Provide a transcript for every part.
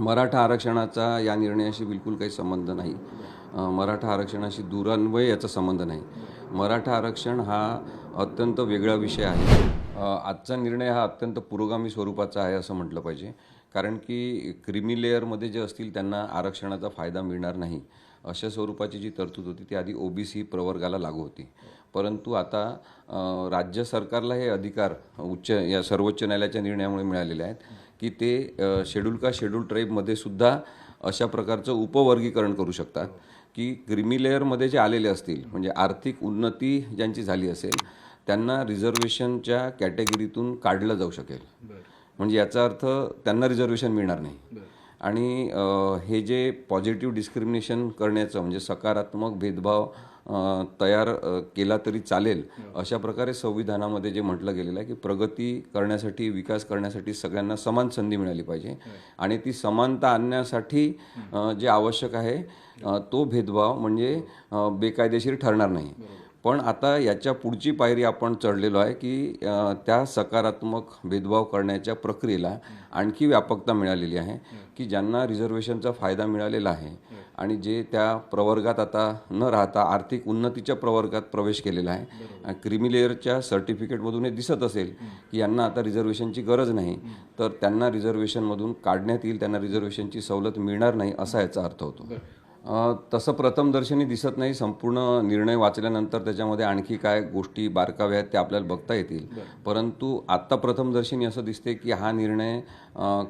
मराठा आरक्षणाचा या निर्णयाशी बिलकुल काही संबंध नाही. मराठा आरक्षणाशी दुरान्वय याचा संबंध नाही. मराठा आरक्षण हा अत्यंत वेगळा विषय आहे. आजचा निर्णय हा अत्यंत पुरोगामी स्वरूपाचा आहे असं म्हटलं पाहिजे. कारण की क्रिमी लेअरमध्ये जे असतील त्यांना आरक्षणाचा फायदा मिळणार नाही. अशा स्वरूपाची जी तरतूद होती ती आधी ओबीसी प्रवर्गाला लागू होती. परंतु आता राज्य सरकारला हे अधिकार उच्च या सर्वोच्च न्यायालयाच्या निर्णयामुळे मिळालेले आहेत. की ते शेड्यूल का शेड्यूल ट्राईबमध्ये सुद्धा अशा प्रकारचं उपवर्गीकरण करू शकतात. की क्रिमी लेअरमध्ये जे आलेले असतील म्हणजे आर्थिक उन्नती ज्यांची झाली असेल त्यांना रिझर्वेशनच्या कॅटेगरीतून काढलं जाऊ शकेल. म्हणजे याचा अर्थ त्यांना रिझर्वेशन मिळणार नाही. आणि हे जे पॉझिटिव्ह डिस्क्रिमिनेशन करण्याचं म्हणजे सकारात्मक भेदभाव तयार केला तरी चालेल अशा प्रकारे संविधानामध्ये जे म्हटलं गेलेलं आहे की प्रगती करण्यासाठी विकास करण्यासाठी सगळ्यांना समान संधी मिळाली पाहिजे. आणि ती समानता आणण्यासाठी जे आवश्यक आहे तो भेदभाव म्हणजे बेकायदेशीर ठरणार नाही. पण आता याच्या पुढची पायरी आपण चढलेलो आहे की त्या सकारात्मक भेदभाव करण्याच्या प्रक्रियेला आणखी व्यापकता मिळालेली आहे की ज्यांना रिझर्वेशनचा फायदा मिळालेला आहे आणि जे त्या प्रवर्गात आता न राहता आर्थिक उन्नतीच्या प्रवर्गात प्रवेश केलेला आहे. क्रिमी लेअरच्या सर्टिफिकेटमधून हे दिसत असेल की यांना आता रिझर्वेशनची गरज नाही तर त्यांना रिझर्वेशनमधून काढण्यात येईल त्यांना रिझर्वेशनची सवलत मिळणार नाही असा याचा अर्थ होतो. तसं प्रथमदर्शनी दिसत नाही. संपूर्ण निर्णय वाचल्यानंतर त्याच्यामध्ये आणखी काय गोष्टी बारकाव्या आहेत ते आपल्याला बघता येतील. परंतु आत्ता प्रथमदर्शनी असं दिसते की हा निर्णय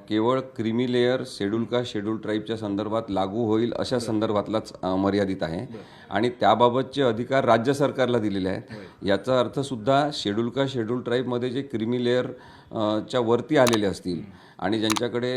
केवळ क्रिमी लेअर शेड्यूल का शेड्यूल ट्राईबच्या संदर्भात लागू होईल अशा संदर्भातलाच मर्यादित आहे. आणि त्याबाबतचे अधिकार राज्य सरकारला दिलेले आहेत. याचा अर्थसुद्धा शेड्यूल का शेड्यूल ट्राईबमध्ये जे क्रिमी लेअर च्या वरती आलेले असतील. आणि ज्यांच्याकडे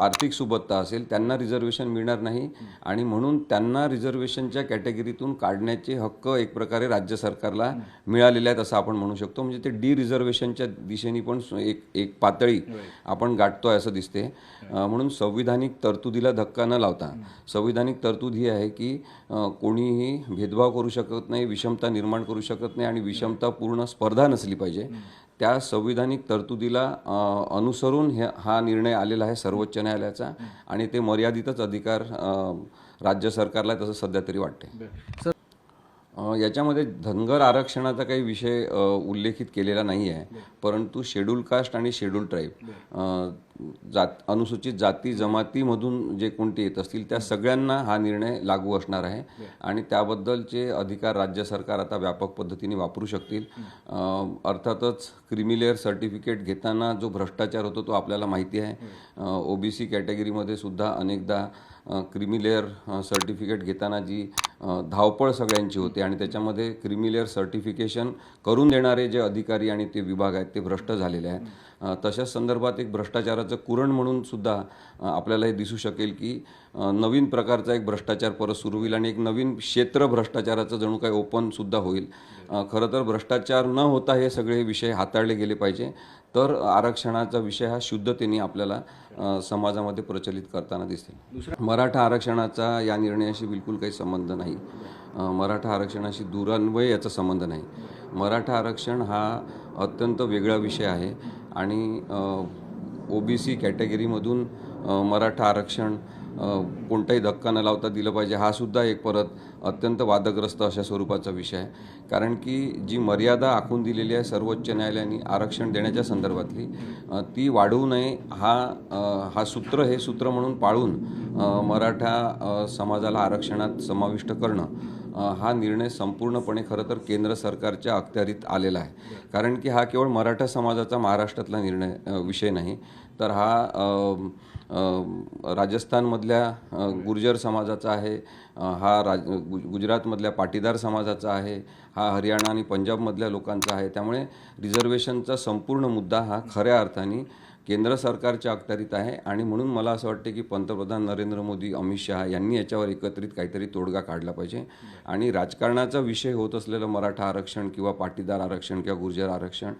आर्थिक सुबत्ता असेल त्यांना रिझर्वेशन मिळणार नाही. आणि म्हणून त्यांना रिझर्वेशनच्या कॅटेगरीतून काढण्याचे हक्क एक प्रकारे राज्य सरकारला मिळालेले आहेत असं आपण म्हणू शकतो. म्हणजे ते डी रिझर्वेशनच्या दिशेने पण एक एक पातळी आपण गाठतो आहे असं दिसते म्हणून संविधानिक तरतुदीला धक्का न लावता संविधानिक तरतूद ही आहे की कोणीही भेदभाव करू शकत नाही विषमता निर्माण करू शकत नाही आणि विषमतापूर्ण स्पर्धा नसली पाहिजे. त्या संविधानिक तरतुदीला अनुसरून हे हा निर्णय आलेला आहे सर्वोच्च न्यायालयाचा आणि ते मर्यादितच अधिकार राज्य सरकारला आहे, तसं सध्या तरी वाटते याच्यामध्ये धनगर आरक्षणाचा काही विषय उल्लेखित केलेला नाही आहे परंतु शेड्यूल कास्ट आणि शेड्यूल ट्राईब जात अनुसूचित जाती जमातीमधून जे कोणते येत असतील त्या सगळ्यांना हा निर्णय लागू असणार आहे. आणि त्याबद्दलचे अधिकार राज्य सरकार आता व्यापक पद्धतीने वापरू शकतील. अर्थातच क्रिमिलेअर सर्टिफिकेट घेताना जो भ्रष्टाचार होतो तो आपल्याला माहिती आहे. ओबीसी कॅटेगरीमध्ये सुद्धा अनेकदा क्रिमिलेअर सर्टिफिकेट घेताना जी धावपळ सगळ्यांची होते आणि त्याच्यामध्ये क्रिमिलेअर सर्टिफिकेशन करून देणारे जे अधिकारी आणि ते विभाग आहेत ते भ्रष्ट झालेले आहेत. तशाच संदर्भात एक भ्रष्टाचाराचं कुरण म्हणून सुद्धा आपल्याला हे दिसू शकेल की नवीन प्रकारचा एक भ्रष्टाचार परत सुरू होईल आणि एक नवीन क्षेत्र भ्रष्टाचाराचं जणू काही ओपनसुद्धा होईल. खरं तर भ्रष्टाचार न होता हे सगळे विषय हाताळले गेले पाहिजे. तर आरक्षणाचा विषय हा शुद्धतेने आपल्याला समाजामध्ये प्रचलित करताना दिसतील मराठा आरक्षणाचा या निर्णयाशी बिलकुल काही संबंध नाही. मराठा आरक्षणाशी दुरान्वय याचा संबंध नाही. मराठा आरक्षण हा अत्यंत वेगळा विषय आहे आणि ओ बी सी कॅटेगरीमधून मराठा आरक्षण कोणताही धक्का न लावता दिलं पाहिजे. हा सुद्धा एक परत अत्यंत वादग्रस्त अशा स्वरूपाचा विषय आहे. कारण की जी मर्यादा आखून दिलेली आहे सर्वोच्च न्यायालयाने आरक्षण देण्याच्या संदर्भातली ती वाढवू नये हा हा सूत्र हे सूत्र म्हणून पाळून मराठा समाजाला आरक्षणात समाविष्ट करणं हा निर्णय संपूर्णपणे खरं तर केंद्र सरकारच्या अखत्यारीत आलेला आहे. कारण की हा केवळ मराठा समाजाचा महाराष्ट्रातला निर्णय विषय नाही तर हा राजस्थानमधल्या गुर्जर समाजाचा आहे हा राज गुजरातमधल्या पाटीदार समाजाचा आहे हा हरियाणा आणि पंजाबमधल्या लोकांचा आहे. त्यामुळे रिझर्वेशनचा संपूर्ण मुद्दा हा खऱ्या अर्थाने केंद्र सरकारच्या अखत्यारीत आहे आणि म्हणून मला असं वाटते की पंतप्रधान नरेंद्र मोदी अमित शहा यांनी याच्यावर एकत्रित काहीतरी तोडगा काढला पाहिजे. आणि राजकारणाचा विषय होत असलेलं मराठा आरक्षण किंवा पाटीदार आरक्षण किंवा गुर्जर आरक्षण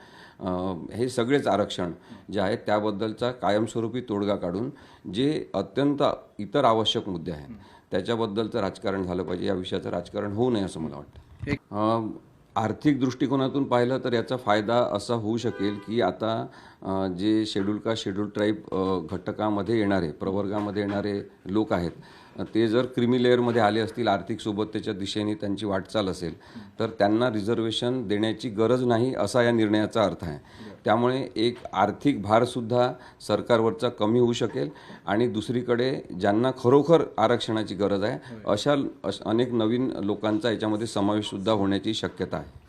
हे सगळेच आरक्षण जे आहेत त्याबद्दलचा कायमस्वरूपी तोडगा काढून जे अत्यंत इतर आवश्यक मुद्दे आहेत त्याच्याबद्दलचं राजकारण झालं पाहिजे. या विषयाचं राजकारण होऊ नये असं मला वाटतं. आर्थिक दृष्टिकोनातून पाहिलं तर याचा फायदा असा होऊ शकेल की आता जे शेड्यूल का शेड्यूल ट्राईब घटकामध्ये येणारे प्रवर्गामध्ये येणारे लोक आहेत ते जर क्रिमी लेअरमध्ये आले असतील आर्थिक सुबत्तेच्या दिशेने त्यांची वाटचाल असेल तर त्यांना रिझर्वेशन देण्याची गरज नाही असा या निर्णयाचा अर्थ आहे. त्यामुळे एक आर्थिक भारसुद्धा सरकारवरचा कमी होऊ शकेल आणि दुसरीकडे ज्यांना खरोखर आरक्षणाची गरज आहे अशा अनेक नवीन लोकांचा याच्यामध्ये समावेशसुद्धा होण्याची शक्यता आहे.